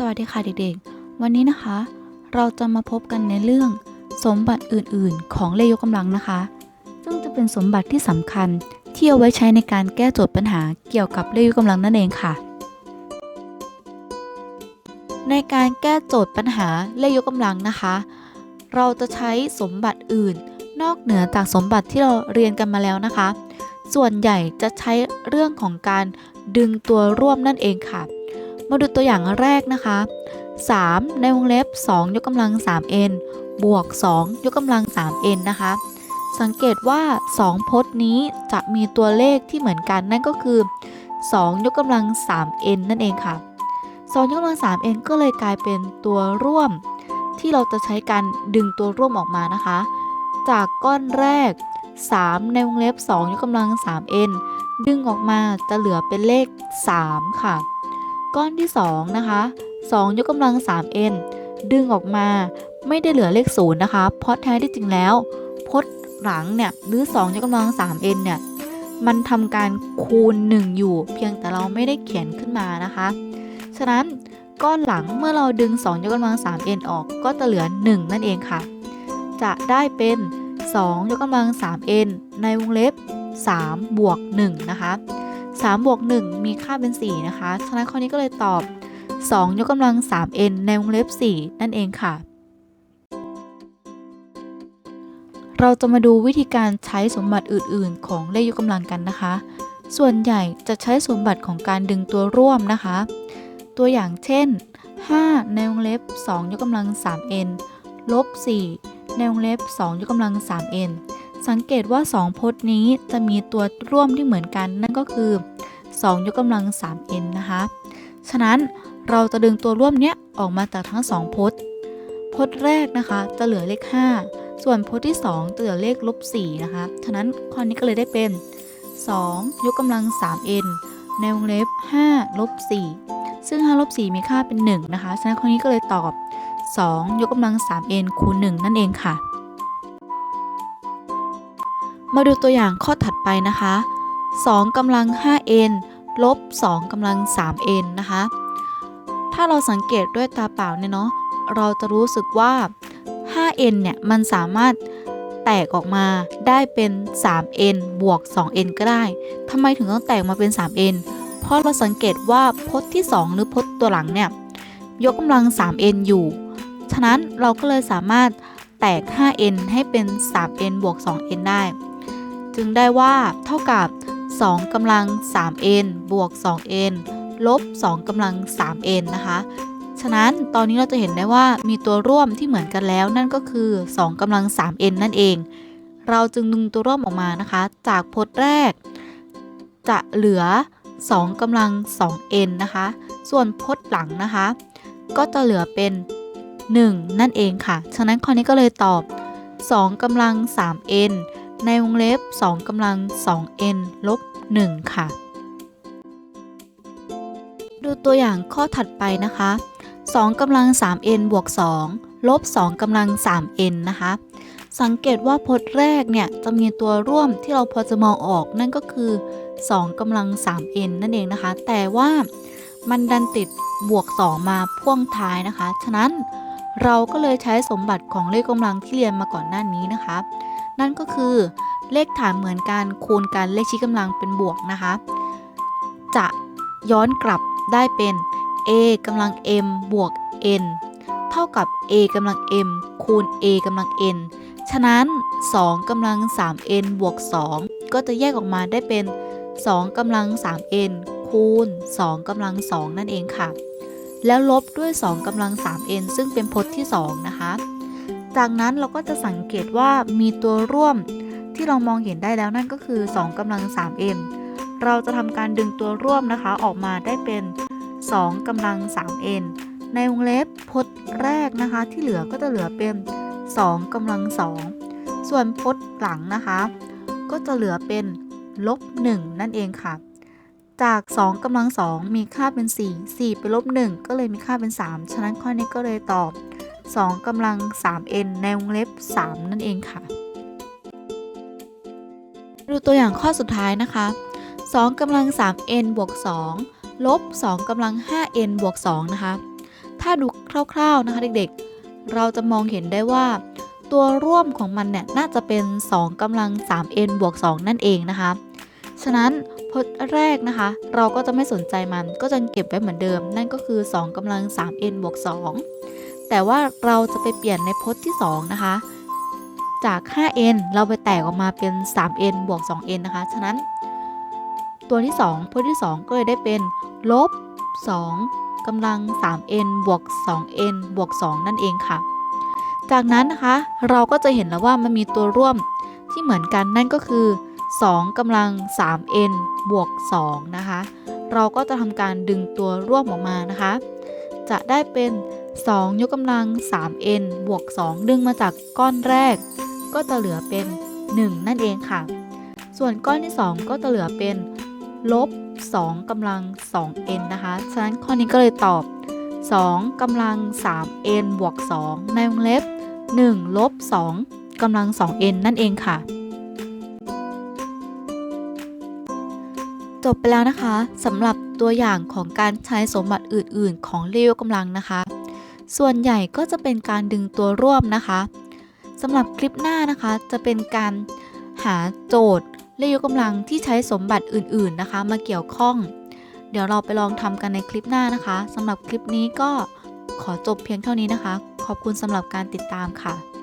สวัสดีค่ะเด็กๆ วันนี้นะคะ เราจะมาพบกันในเรื่องสมบัติอื่นๆ ของเลยกกำลังนะคะ ซึ่งจะเป็นสมบัติที่สำคัญที่เอาไว้ใช้ในการแก้โจทย์ปัญหาเกี่ยวกับเลยกกำลังนั่นเองค่ะ ในการแก้โจทย์ปัญหาเลยกกำลังนะคะ เราจะใช้สมบัติอื่น นอกเหนือจากสมบัติที่เราเรียนกันมาแล้วนะคะ ส่วนใหญ่จะใช้เรื่องของการดึงตัวร่วมนั่นเองค่ะ มาดูตัวอย่างแรกนะคะ 3 ในวงเล็บ 2 ยกกำลัง 3n บวก 2 ยกกำลัง 3n นะคะ สังเกตว่า 2 พจน์นี้จะมีตัวเลขที่เหมือนกันนั่นก็คือ 2 ยกกำลัง 3n นั่นเองค่ะ 2 ยกกำลัง 3n ก็เลยกลายเป็นตัวร่วม ที่เราจะใช้การดึงตัวร่วมออกมานะคะ จากก้อนแรก 3 ในวงเล็บ 2 ยกกำลัง 3n ดึงออกมาจะเหลือเป็นเลข 3 ค่ะ ก้อนที่2นะคะ2 ยกกำลัง 3n ดึงออกมาไม่ได้เหลือเลข0นะคะ เพราะแท้ที่จริงแล้วพจน์หลังเนี่ยหรือ 2 ยกกำลัง 3n เนี่ยมันทำการคูณ 1 อยู่ เพียงแต่เราไม่ได้เขียนขึ้นมานะคะ ฉะนั้นก้อนหลังเมื่อเราดึง 2 ยกกำลัง 3n ออกก็จะเหลือ 1 นั่นเองค่ะ จะได้เป็น 2 ยกกำลัง 3n ในวงเล็บ 3 บวก 1 นะคะ 3บวก1มีค่าเป็น 4 นะคะ ฉะนั้นข้อนี้ก็เลยตอบ 2 ยกกำลัง 3n ในวงเล็บ 4 นั่นเองค่ะ เราจะมาดูวิธีการใช้สมบัติอื่น ๆ ของเลขยกกำลังกันนะคะ ส่วนใหญ่จะใช้สมบัติของการดึงตัวร่วมนะคะ ตัวอย่างเช่น 5 ในวงเล็บ 2 ยกกำลัง 3n ลบ 4 ในวงเล็บ 2 ยกกำลัง 3n สังเกตว่า 2พจน์นี้จะมีตัวร่วมที่เหมือนกัน นั่นก็คือ 2 ยกกำลัง 3n นะคะ ฉะนั้นเราจะดึงตัวร่วมเนี้ยออกมาจากทั้ง 2พจน์ พจน์แรกนะคะจะเหลือเลข 5 ส่วนพจน์ที่ 2 จะเหลือเลขลบ4นะคะ ฉะนั้นข้อนี้ก็เลยได้เป็น 2 ยกกำลัง 3n ในวงเล็บ5ลบ4ซึ่ง5ลบ4มีค่าเป็น 1 นะคะ ฉะนั้นข้อนี้ก็เลยตอบ 2 ยกกำลัง 3n คูณ 1 นั่นเองค่ะ มาดูตัวอย่างข้อถัดไปนะคะ2กำลัง 5n ลบ2กำลัง 3n นะคะ ถ้าเราสังเกตด้วยตาเปล่าเนี่ยเนาะ เราจะรู้สึกว่า 5n เนี่ยมันสามารถแตกออกมาได้เป็น 3n บวก 2n ก็ได้ ทำไมถึงต้องแตกมาเป็น 3n เพราะเราสังเกตว่าพจน์ที่ 2 หรือพจน์ตัวหลังเนี่ย ยกกำลัง 3n อยู่ ฉะนั้นเราก็เลยสามารถ แตก 5n ให้เป็น 3n บวก 2n ได้ จึงได้ว่าเท่ากับ 2กำลัง 3n บวก 2n ลบ 2กำลัง 3n นะคะ ฉะนั้นตอนนี้เราจะเห็นได้ว่ามีตัวร่วมที่เหมือนกันแล้วนั่นก็คือ 2กำลัง 3n นั่นเอง เราจึงดึงตัวร่วมออกมานะคะ จากพจน์แรก จะเหลือ 2กำลัง 2n นะคะ ส่วนพจน์หลังนะคะ ก็จะเหลือเป็น 1 นั่นเองค่ะ ฉะนั้นข้อนี้ก็เลยตอบ 2กำลัง 3n ในวงเล็บ 2กำลัง 2n ลบ 1 ค่ะ ดูตัวอย่างข้อถัดไปนะคะ 2กำลัง 3n บวก 2 ลบ 2กำลัง 3n นะคะ สังเกตว่าพจน์แรกเนี่ยจะมีตัวร่วมที่เราพอจะมองออกนั่นก็คือ 2กำลัง 3n นั่นเองนะคะ แต่ว่ามันดันติดบวก 2 มาพ่วงท้ายนะคะ ฉะนั้น เราก็เลยใช้สมบัติของเลขกำลังที่เรียนมาก่อนหน้านี้นะคะ นั่นก็คือเลขฐานเหมือนกันคูณกันเลขชี้กำลังเป็นบวกนะคะ จะย้อนกลับได้เป็น a กำลัง m บวก n เท่ากับ a กำลัง m คูณ a กำลัง n ฉะนั้น 2กำลัง 3n บวก 2 ก็จะแยกออกมาได้เป็น 2กำลัง 3n คูณ 2กำลัง 2 นั่นเองค่ะ แล้วลบด้วย2กำลัง 3n ซึ่งเป็นพจน์ที่ 2 นะคะ จากนั้นเราก็จะสังเกตว่ามีตัวร่วมที่เรามองเห็นได้แล้วนั่นก็คือ 2กำลัง 3n เราจะทำการดึงตัวร่วมนะคะออกมาได้เป็น 2กำลัง 3n ในวงเล็บพจน์แรกนะคะ ที่เหลือก็จะเหลือเป็น 2กำลัง 2 ส่วนพจน์หลังนะคะ ก็จะเหลือเป็นลบ1นั่นเองค่ะ จาก2กำลัง 2 มีค่าเป็น 4 4 ไปลบ 1 ก็เลยมีค่าเป็น 3 ฉะนั้นข้อนี้ก็เลยตอบ 2กำลัง 3n ในวงเล็บ 3 นั่นเองค่ะ ดูตัวอย่างข้อสุดท้ายนะคะ 2กำลัง 3n บวก 2 ลบ 2กำลัง 5n บวก 2 นะคะ ถ้าดูคร่าวๆนะคะเด็กๆ เราจะมองเห็นได้ว่า ตัวร่วมของมันเนี่ยน่าจะเป็น 2กำลัง 3n บวก 2 นั่นเองนะคะ ฉะนั้นพจน์แรกนะคะ เราก็จะไม่สนใจมันก็จะเก็บไว้เหมือนเดิม นั่นก็คือ 2กำลัง 3n บวก 2 แต่ว่าเราจะไปเปลี่ยนในพจน์ที่ 2 นะคะ จาก 5n เราไปแตกออกมาเป็น 3n บวก 2n นะคะ ฉะนั้น ตัวที่ 2 พจน์ที่ 2 ก็เลยได้เป็นลบ 2กำลัง 3n บวก 2n บวก 2 นั่นเองค่ะ จากนั้นนะคะเราก็จะเห็นแล้วว่ามันมีตัวร่วมที่เหมือนกันนั่นก็คือ 2กำลัง 3n บวก 2 นะคะ เราก็จะทำการดึงตัวร่วมออกมานะคะ จะได้เป็น 2 ยกกำลัง 3n บวก 2 ดึงมาจากก้อนแรก ก็จะเหลือเป็น 1 นั่นเองค่ะ ส่วนก้อนที่ 2 ก็จะเหลือเป็นลบ2กำลัง 2n นะคะ ฉะนั้นข้อนี้ก็เลยตอบ 2กำลัง 3n บวก 2 ในวงเล็บ 1 ลบ 2กำลัง 2n นั่นเองค่ะ จบไปแล้วนะคะสำหรับตัวอย่างของการใช้สมบัติอื่นๆ ของเลขยกกำลังนะคะ ส่วนใหญ่ก็จะเป็นการดึงตัวร่วมนะคะสำหรับคลิปหน้านะคะจะเป็นการหาโจทย์เลขยกกำลังที่ใช้สมบัติอื่นๆนะคะ มาเกี่ยวข้อง เดี๋ยวเราไปลองทำกันในคลิปหน้านะคะสำหรับคลิปนี้ก็ขอจบเพียงเท่านี้นะคะ ขอบคุณสำหรับการติดตามค่ะ